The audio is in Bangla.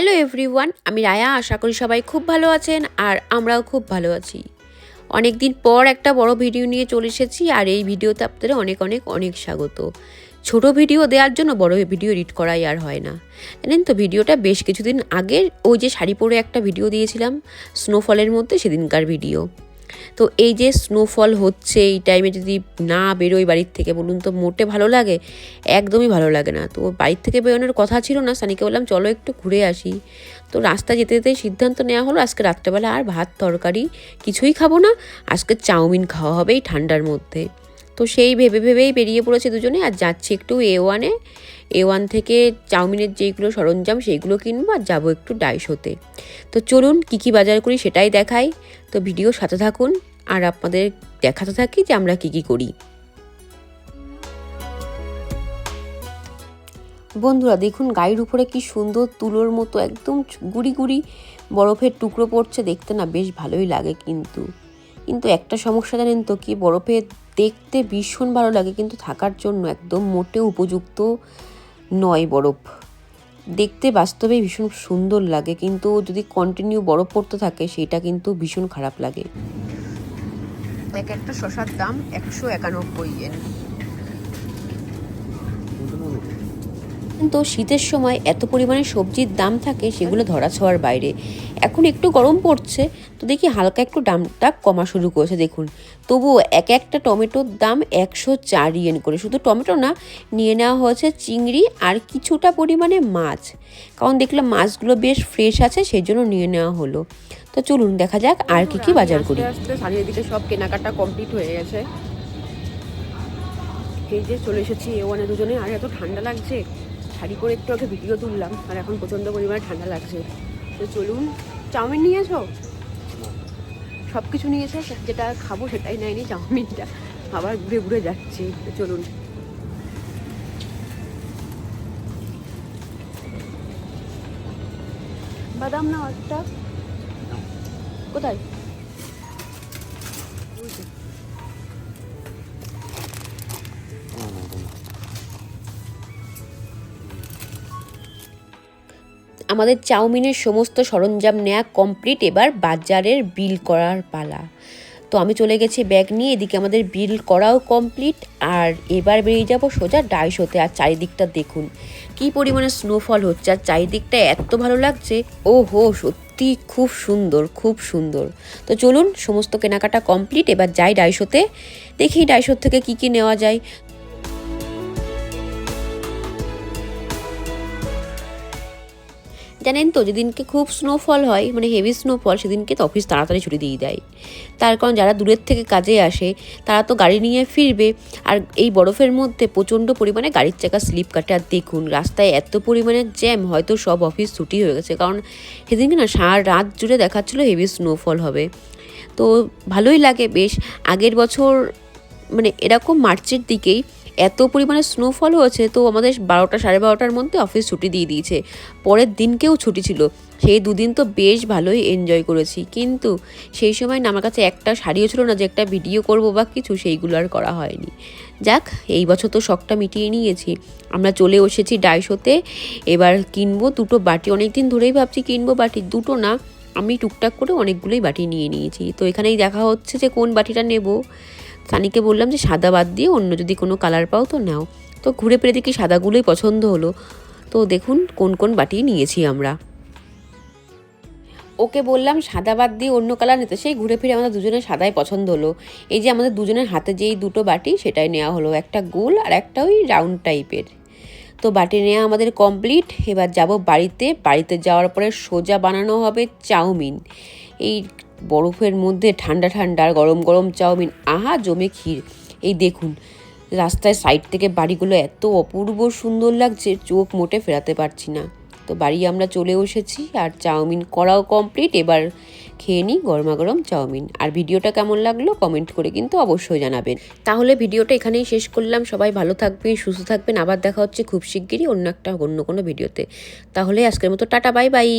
হ্যালো এভরিওয়ান, আমি রায়া, আশা করি সবাই খুব ভালো আছেন আর আমরাও খুব ভালো আছি। অনেক দিন পর একটা বড় ভিডিও নিয়ে চলে এসেছি আর এই ভিডিওতে আপনাদের অনেক অনেক অনেক স্বাগত। ছোট ভিডিও দেওয়ার জন্য বড় ভিডিও এডিট করাই আর হয় না। জানেন তো, ভিডিওটা বেশ কিছুদিন আগের ওই যে শাড়ি পরে একটা ভিডিও দিয়েছিলাম স্নোফলের মধ্যে সেদিনকার ভিডিও। তো এই যে স্নোফল হচ্ছে, এই টাইমে যদি না বেরোয় বাড়ির থেকে, বলুন তো মোটে ভালো লাগে? একদমই ভালো লাগে না। তো বাড়ির থেকে বেরোনোর কথা ছিল না, সানিকে বললাম, চলো একটু ঘুরে আসি। তো রাস্তা যেতে যেতেই সিদ্ধান্ত নেওয়া হলো, আজকে রাত্রেবেলা আর ভাত, তরকারি কিছুই খাব না, আজকে চাউমিন খাওয়া হবে এই ঠান্ডার মধ্যে। তো সেই ভেবে ভেবেই বেরিয়ে পড়েছে দুজনে। আর যাচ্ছি একটু এ ওয়ানে এ। ওয়ান থেকে চাউমিনের যেইগুলো সরঞ্জাম সেইগুলো কিনবো আর যাব একটু ডাইশোতে তো চলুন কী কী বাজার করি সেটাই দেখাই। তো ভিডিও সাথে থাকুন। আর আপনাদের দেখাতে থাকি যে আমরা কী কী করি। বন্ধুরা, দেখুন গাড়ির উপরে কি সুন্দর তুলোর মতো একদম গুড়ি গুড়ি বরফের টুকরো পড়ছে। দেখতে না বেশ ভালোই লাগে কিন্তু। কিন্তু একটা সমস্যা জানেন তো কি? বরফে দেখতে ভীষণ ভালো লাগে, কিন্তু থাকার জন্য একদম মোটে উপযুক্ত নয় বরফ। দেখতে বাস্তবে ভীষণ সুন্দর লাগে, কিন্তু যদি কন্টিনিউ বরফ পড়তে থাকে, সেটা কিন্তু ভীষণ খারাপ লাগে। এক একটা শশার দাম একশো একানব্বই এন কিন্তু শীতের সময় এত পরিমাণে সবজির দাম থাকে, সেগুলো ধরা ছোঁয়ার বাইরে। এখন একটু গরম পড়ছে, তো দেখি হালকা একটু দামটা কমা শুরু করেছে, দেখুন। তবুও এক একটা টমেটোর দাম একশো চার ইয়েন করে। শুধু টমেটো না, নিয়ে নেওয়া হয়েছে চিংড়ি আর কিছুটা পরিমাণে মাছ। কারণ দেখলাম মাছগুলো বেশ ফ্রেশ আছে, সেই জন্য নিয়ে নেওয়া হলো। তো চলুন দেখা যাক আর কি কি বাজার করি। দিকে সব কেনাকাটা কমপ্লিট হয়ে গেছে। এই যে চলে এসেছি এ ওয়ানে দুজনে, আর এত ঠান্ডা লাগছে। শাড়ি করে একটু আগে ভিডিও তুললাম আর এখন প্রচণ্ড পরিমাণে ঠান্ডা লাগছে। তো চলুন চাউমিন নিয়েছো সব কিছু নিয়েছে যেটা খাব সেটাই নেয়নি চাউমিনটা। আবার ঘুরে ঘুরে যাচ্ছি তো চলুন। বাদাম না একটা। কোথায়? আমাদের চাউমিনের সমস্ত সরঞ্জাম নেওয়া কমপ্লিট এবার বাজারের বিল করার পালা। তো আমি চলে গেছি ব্যাগ নিয়ে, এদিকে আমাদের বিল করাও কমপ্লিট আর এবার বেরিয়ে যাব সোজা ডাইশোতে আর চারিদিকটা দেখুন, কি পরিমাণে স্নোফল হচ্ছে, আর চারিদিকটা এত ভালো লাগছে। ও হো সত্যি খুব সুন্দর খুব সুন্দর। তো চলুন, সমস্ত কেনাকাটা কমপ্লিট এবার যাই ডাইশোতে দেখি ডাইশোর থেকে কি কি নেওয়া যায়। জানেন তো, যেদিনকে খুব স্নোফল হয় মানে হেভি স্নোফল সেদিনকে তো অফিস তাড়াতাড়ি ছুটি দিয়ে দেয়। তার কারণ যারা দূরের থেকে কাজে আসে, তারা তো গাড়ি নিয়ে ফিরবে। আর এই বরফের মধ্যে প্রচণ্ড পরিমাণে গাড়ির চাকা স্লিপ কাটে। আর দেখুন, রাস্তায় এত পরিমাণে জ্যাম হয়তো সব অফিস ছুটি হয়ে গেছে। কারণ সেদিনকে না সারা রাত জুড়ে দেখাচ্ছিলো হেভি স্নোফল হবে। তো ভালোই লাগে, বেশ। আগের বছর মানে এরকম মার্চের দিকেই এত পরিমাণে স্নোফল হয়েছে, তো আমাদের বারোটা সাড়ে বারোটার মধ্যে অফিস ছুটি দিয়ে দিয়েছে। পরের দিনকেও ছুটি ছিল। সেই দুদিন তো বেশ ভালোই এনজয় করেছি। কিন্তু সেই সময় আমার কাছে একটা শাড়িও ছিল না যে একটা ভিডিও করব বা কিছু, সেইগুলো আর করা হয়নি। যাক, এই বছর তো শখটা মিটিয়ে নিয়েছি। আমরা চলে এসেছি ডাইশোতে এবার কিনবো দুটো বাটি। অনেক দিন ধরেই ভাবছি কিনবো বাটি। দুটো না, আমি টুকটাক করে অনেকগুলোই বাটি নিয়ে নিয়েছি। তো এখানেই দেখা হচ্ছে যে কোন বাটিটা নেব। সানিকে বললাম যে সাদা বাদ দিয়ে অন্য যদি কোনো কালার পাও তো নাও। তো ঘুরে ফিরে দেখি সাদাগুলোই পছন্দ হলো। তো দেখুন কোন কোন বাটি নিয়েছি আমরা। ওকে বললাম সাদা বাদ দিয়ে অন্য কালার নিতে। সেই ঘুরে ফিরে আমাদের দুজনের সাদাই পছন্দ হলো। এই যে আমাদের দুজনের হাতে যেই দুটো বাটি সেটাই নেওয়া হলো। একটা গোল আর একটা ওই রাউন্ড টাইপের তো বাটি নেওয়া আমাদের কমপ্লিট এবার যাব বাড়িতে। বাড়িতে যাওয়ার পরে সোজা বানানো হবে চাউমিন। এই বরফের মধ্যে ঠান্ডা ঠান্ডা আর গরম গরম চাউমিন। আহা, জমে ক্ষীর। এই দেখুন, রাস্তায় সাইড থেকে বাড়িগুলো এত অপূর্ব সুন্দর লাগছে, চোখ মোটে ফেরাতে পারছি না। তো বাড়ি আমরা চলে এসেছি আর চাউমিন করাও কমপ্লিট এবার খেয়ে নিই গরমা গরম চাউমিন। আর ভিডিওটা কেমন লাগল কমেন্ট করে কিন্তু অবশ্যই জানাবেন। তাহলে ভিডিওটা এখানেই শেষ করলাম। সবাই ভালো থাকবেন, সুস্থ থাকবেন। আবার দেখা হচ্ছে খুব শিগগিরই অন্য একটা, অন্য কোনো ভিডিওতে। তাহলে আজকের মতো টাটা বাই বাই